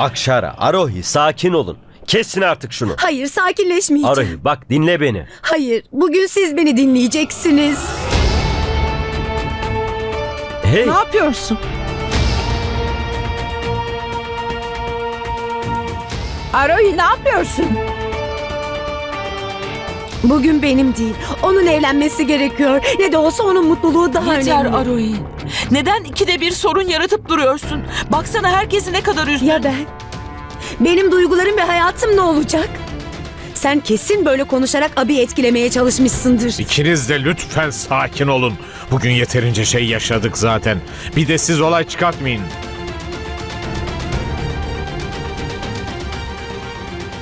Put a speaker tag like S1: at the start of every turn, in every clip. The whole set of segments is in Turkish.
S1: Akşara, Arohi sakin olun. Kesin artık şunu.
S2: Hayır sakinleşmeyeceğim.
S1: Arohi bak dinle beni.
S2: Hayır bugün siz beni dinleyeceksiniz.
S1: Hey
S3: Ne yapıyorsun? Arohi ne yapıyorsun?
S2: Bugün benim değil. Onun evlenmesi gerekiyor. Ne de olsa onun mutluluğu daha
S4: Yeter
S2: önemli.
S4: Arohi. Neden ikide bir sorun yaratıp duruyorsun? Baksana herkesi ne kadar üzdün.
S2: Ya ben? Benim duygularım ve hayatım ne olacak? Sen kesin böyle konuşarak abi etkilemeye çalışmışsındır.
S5: İkiniz de lütfen sakin olun. Bugün yeterince şey yaşadık zaten. Bir de siz olay çıkartmayın.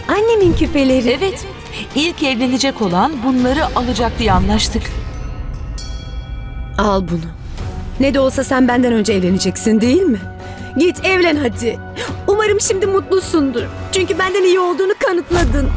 S2: Annemin küpeleri.
S4: Evet. İlk evlenecek olan bunları alacak diye anlaştık.
S2: Al bunu. Ne de olsa sen benden önce evleneceksin değil mi? Git evlen hadi. Umarım şimdi mutlusundur. Çünkü benden iyi olduğunu kanıtladın.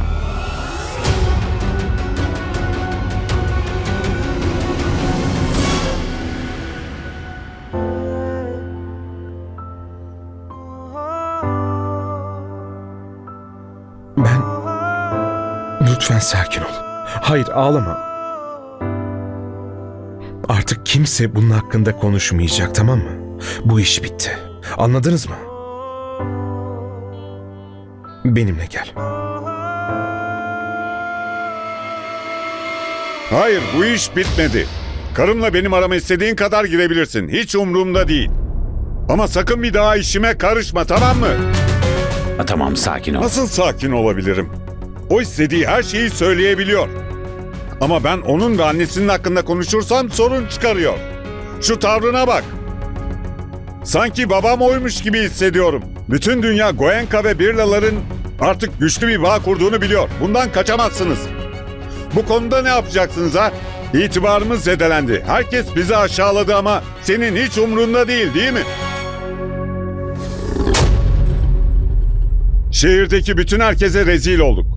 S6: Ben... Lütfen sakin ol. Hayır ağlama. Artık kimse bunun hakkında konuşmayacak tamam mı? Bu iş bitti. Anladınız mı? Benimle gel.
S7: Hayır bu iş bitmedi. Karımla benim arama istediğin kadar girebilirsin. Hiç umurumda değil. Ama sakın bir daha işime karışma tamam mı?
S8: Ha, tamam sakin ol.
S7: Nasıl sakin olabilirim? O istediği her şeyi söyleyebiliyor. Ama ben onun ve annesinin hakkında konuşursam sorun çıkarıyor. Şu tavrına bak. Sanki babam oymuş gibi hissediyorum. Bütün dünya Goenka ve Birlaların artık güçlü bir bağ kurduğunu biliyor. Bundan kaçamazsınız. Bu konuda ne yapacaksınız ha? İtibarımız zedelendi. Herkes bizi aşağıladı ama senin hiç umrunda değil değil mi? Şehirdeki bütün herkese rezil olduk.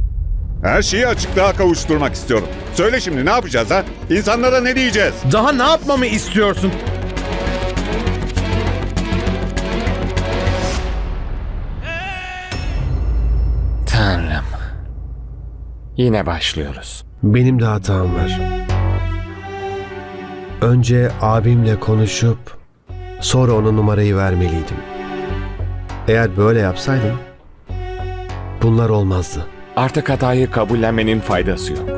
S7: Her şeyi açıklığa kavuşturmak istiyorum. Söyle şimdi ne yapacağız ha? İnsanlara ne diyeceğiz?
S6: Daha ne yapmamı istiyorsun?
S8: Tanrım. Yine başlıyoruz.
S9: Benim de hatam var. Önce abimle konuşup sonra ona numarayı vermeliydim. Eğer böyle yapsaydım bunlar olmazdı.
S8: Artık hatayı kabullenmenin faydası yok.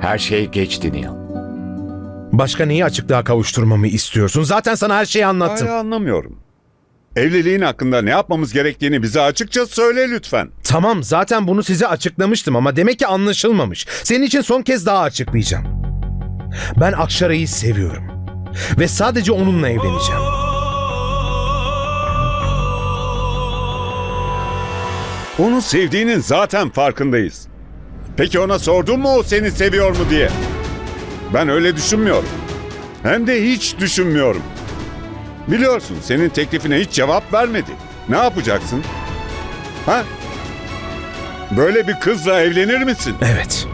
S8: Her şey geçti Neil.
S6: Başka neyi açıklığa kavuşturmamı istiyorsun? Zaten sana her şeyi anlattım.
S7: Hala anlamıyorum. Evliliğin hakkında ne yapmamız gerektiğini bize açıkça söyle lütfen.
S6: Tamam zaten bunu size açıklamıştım ama demek ki anlaşılmamış. Senin için son kez daha açıklayacağım. Ben Akşara'yı seviyorum. Ve sadece onunla evleneceğim.
S7: Onu sevdiğinin zaten farkındayız. Peki ona sordun mu o seni seviyor mu diye? Ben öyle düşünmüyorum. Hem de hiç düşünmüyorum. Biliyorsun senin teklifine hiç cevap vermedi. Ne yapacaksın? Ha? Böyle bir kızla evlenir misin?
S6: Evet.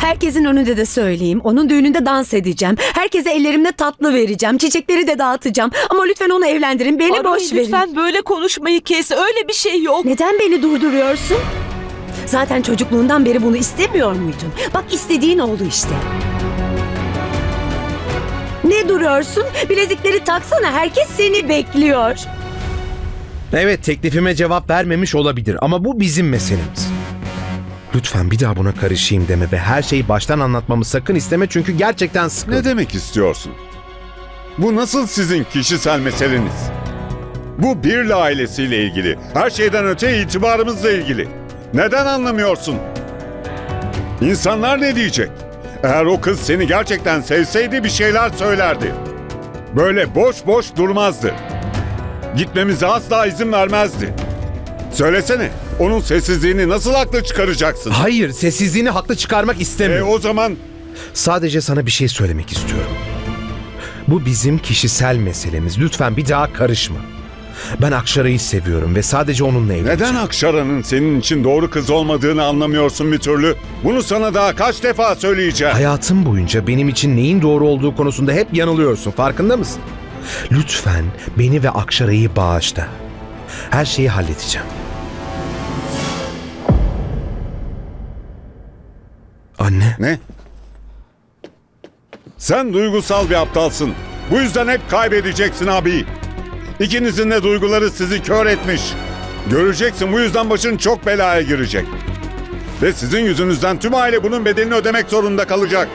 S2: Herkesin önünde de söyleyeyim. Onun düğününde dans edeceğim. Herkese ellerimle tatlı vereceğim. Çiçekleri de dağıtacağım. Ama lütfen onu evlendirin. Beni
S4: Arohi,
S2: boş verin.
S4: lütfen böyle konuşmayı kes. Öyle bir şey yok.
S2: Neden beni durduruyorsun? Zaten çocukluğundan beri bunu istemiyor muydun? Bak istediğin oldu işte. Ne duruyorsun? Bilezikleri taksana. Herkes seni bekliyor.
S6: Evet teklifime cevap vermemiş olabilir ama bu bizim meselemiz. Lütfen bir daha buna karışayım deme ve her şeyi baştan anlatmamı sakın isteme çünkü gerçekten sıkıldım.
S7: Ne demek istiyorsun? Bu nasıl sizin kişisel meseleniz? Bu Birla ailesiyle ilgili. Her şeyden öte itibarımızla ilgili. Neden anlamıyorsun? İnsanlar ne diyecek? Eğer o kız seni gerçekten sevseydi bir şeyler söylerdi. Böyle boş boş durmazdı. Gitmemize asla izin vermezdi. Söylesene, onun sessizliğini nasıl haklı çıkaracaksın?
S6: Hayır sessizliğini haklı çıkarmak
S7: E
S6: istemiyorum.
S7: o zaman
S6: Sadece sana bir şey söylemek istiyorum. Bu bizim kişisel meselemiz. Lütfen bir daha karışma. Ben Akşara'yı seviyorum ve sadece onunla evleneceğim.
S7: Neden Akşara'nın senin için doğru kız olmadığını anlamıyorsun bir türlü? Bunu sana daha kaç defa söyleyeceğim.
S6: Hayatım boyunca benim için neyin doğru olduğu konusunda hep yanılıyorsun. Farkında mısın? Lütfen beni ve Akşara'yı bağışla. Her şeyi halledeceğim. Anne.
S7: Ne? Sen duygusal bir aptalsın. Bu yüzden hep kaybedeceksin abi. İkinizin de duyguları sizi kör etmiş. Göreceksin bu yüzden başın çok belaya girecek. Ve sizin yüzünüzden tüm aile bunun bedelini ödemek zorunda kalacak.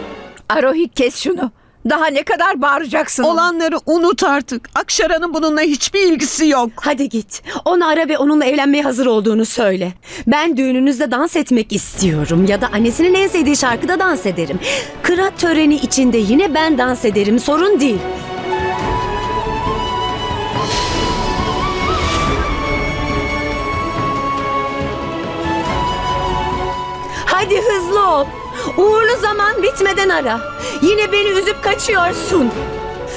S3: Arohi kes şunu. Daha ne kadar bağıracaksın?
S10: Olanları unut artık. Akşara'nın bununla hiçbir ilgisi yok.
S2: Hadi git. Onu ara ve onunla evlenmeye hazır olduğunu söyle. Ben düğününüzde dans etmek istiyorum. Ya da annesinin en sevdiği şarkıda dans ederim. Kırat töreni içinde yine ben dans ederim. Sorun değil. Hadi hızlı ol. Uğurlu zaman bitmeden ara. Yine beni üzüp kaçıyorsun.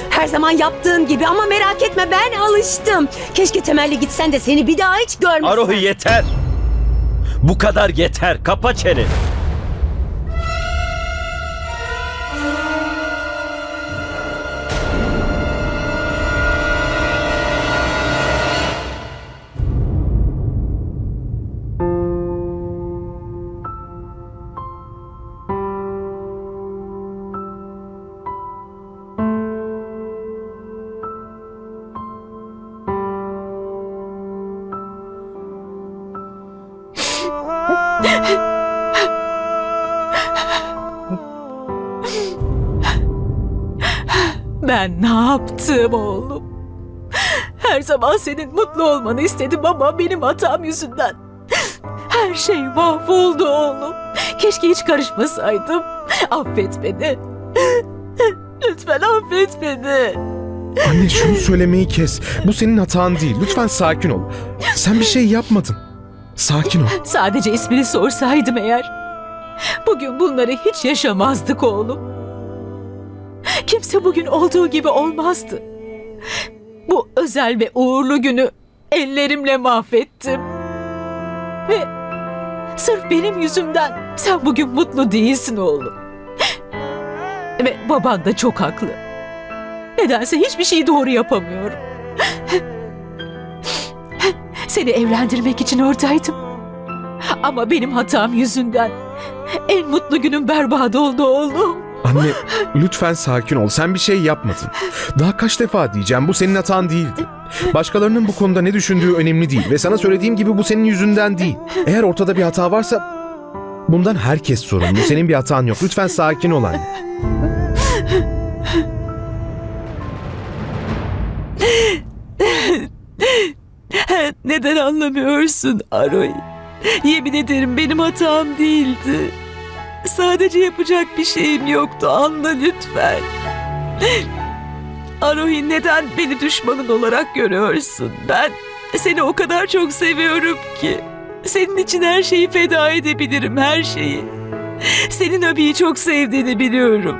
S2: Her zaman yaptığın gibi ama merak etme ben alıştım. Keşke temelli gitsen de seni bir daha hiç görmesem.
S1: Arohi yeter. Bu kadar yeter. Kapa çeneni.
S4: Ben ne yaptım oğlum? Her zaman senin mutlu olmanı istedim ama benim hatam yüzünden. Her şey mahvoldu oğlum. Keşke hiç karışmasaydım. Affet beni. Lütfen affet beni.
S6: Anne şunu söylemeyi kes. Bu senin hatan değil. Lütfen sakin ol. Sen bir şey yapmadın. Sakin ol.
S4: Sadece ismini sorsaydım eğer. Bugün bunları hiç yaşamazdık oğlum. Kimse bugün olduğu gibi olmazdı. Bu özel ve uğurlu günü ellerimle mahvettim. Ve sırf benim yüzümden sen bugün mutlu değilsin oğlum. Ve baban da çok haklı. Nedense hiçbir şeyi doğru yapamıyorum. Seni evlendirmek için oradaydım. Ama benim hatam yüzünden en mutlu günüm berbat oldu oğlum.
S6: Anne lütfen sakin ol. Sen bir şey yapmadın. Daha kaç defa diyeceğim bu senin hatan değildi. Başkalarının bu konuda ne düşündüğü önemli değil ve sana söylediğim gibi bu senin yüzünden değil. Eğer ortada bir hata varsa bundan herkes sorumlu. Senin bir hatan yok. Lütfen sakin ol anne.
S4: Neden anlamıyorsun Aroy? Yemin ederim benim hatam değildi. Sadece yapacak bir şeyim yoktu anla lütfen. Arohi neden beni düşmanın olarak görüyorsun? Ben seni o kadar çok seviyorum ki. Senin için her şeyi feda edebilirim, her şeyi. Senin abiyi çok sevdiğini biliyorum.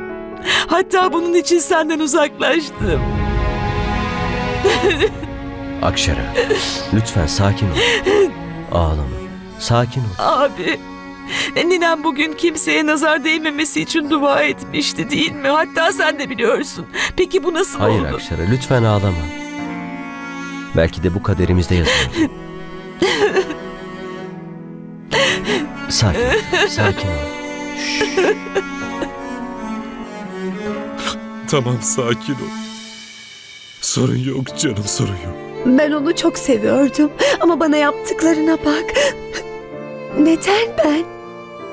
S4: Hatta bunun için senden uzaklaştım.
S1: Akşara. Lütfen sakin ol. Ağlama. Sakin ol.
S4: Abi, ninem bugün kimseye nazar değmemesi için dua etmişti değil mi? Hatta sen de biliyorsun. Peki bu nasıl
S1: Hayır
S4: oldu?
S1: Akşara lütfen ağlama. Belki de bu kaderimizde yazıyor. sakin, sakin ol.
S11: Tamam sakin ol. Sorun yok canım sorun yok.
S2: Ben onu çok seviyordum ama bana yaptıklarına bak. Neden ben?